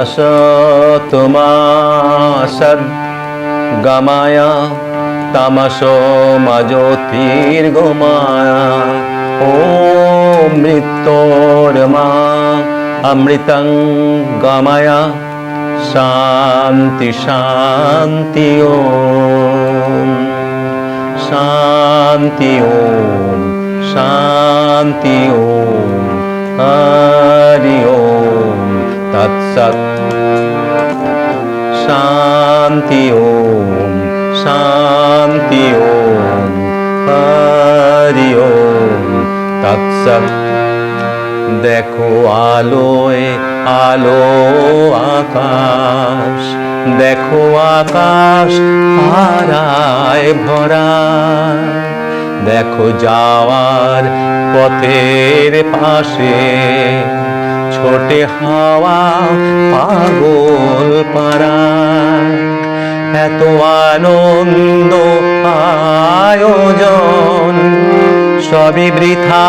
অসতমাসদ গমায়া তামসো মজ্যোতির্গমায়া ও মৃত্যুর্মা অমৃতং গমায়া, শান্তি শান্তি ও। শান্তি ও শান্তি ও। শান্তি, ওম শান্তি, ওম, হরি ওম, তৎসৎ। দেখো আলোয়, আলো, আকাশ। দেখো আকাশ হারায় ভরা। দেখো যাওয়ার পথের পাশে, ছোটে হাওয়া পাগল পারা এত আনন্দ আয়োজন, সবই বৃথা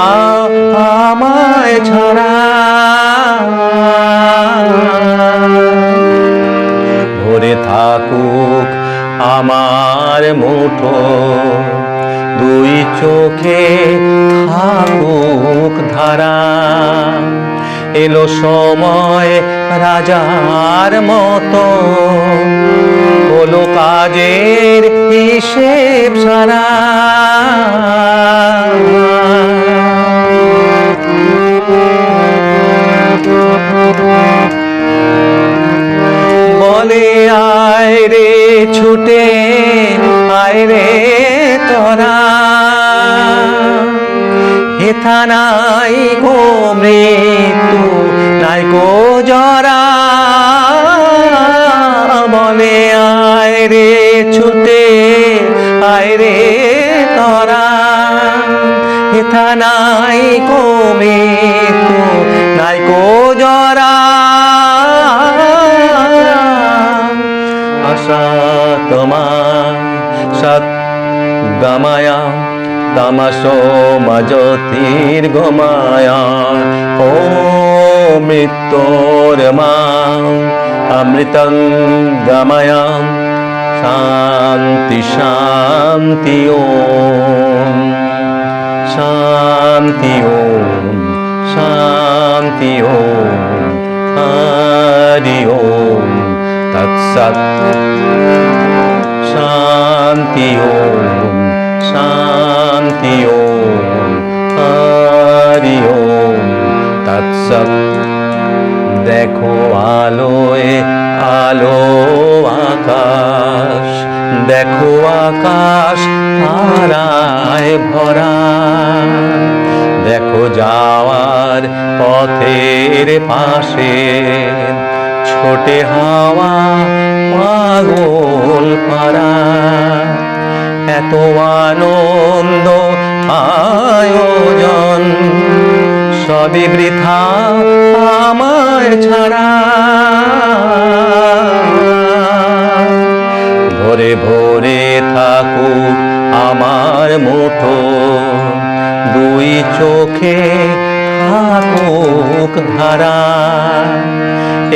আমায় ছড়া। ভরে থাকুক আমার মুঠো, দুই চোখে থাকুক ধারা। এলো সময় রাজার মতো হলো কাজের হিসেব সারা। বলে, আয় রে ছুটে, আয় রে তোরা। হেথা নাই গো মৃত্যু, নাই গো জরা। হেথা নাই গো মৃত্যু নাই গো জরা। আশা তোমার সৎ গমায়া তামাসো মজ্যোতির গমায়া ও মৃত্যুর মা, অমৃতং গময়া শান্তি শান্তি ওম শান্তি ওম শান্তি ওম, হরি ওম। তৎসৎ, দেখো আলোয়, আলো আকাশ। দেখো আকাশ, তারায় ভরা। দেখো যাওয়ার পথের পাশে, ছোটে হাওয়া পাগল পারা এত আনন্দ আয়োজন, সবই বৃথা আমার ছাড়া। ভোরে ভোরে থাকুক আমার মুঠো দুই চোখে থাকুক ধারা।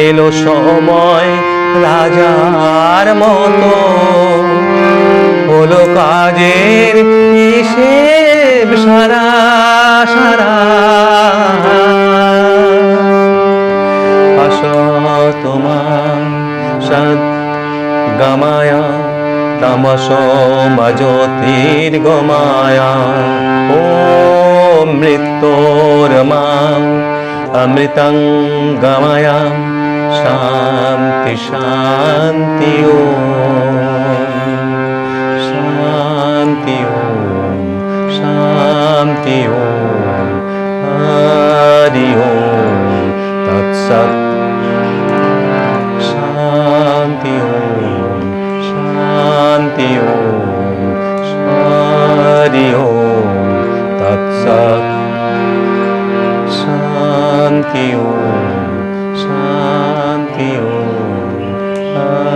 এলো সময় রাজার মতো। হলো কাজের হিসেব সারা সারা। তোমার সদ গমায়া তমস মজ্যোতির গমায়া। ও মৃত্যুর মা, অমৃতং গমায়া। শান্তি শান্তি ও শান্তি ও শান্তি ও হরি ও তৎসৎ শান্তি ওম শান্তি ওম হরি ওম তৎসৎ Amen.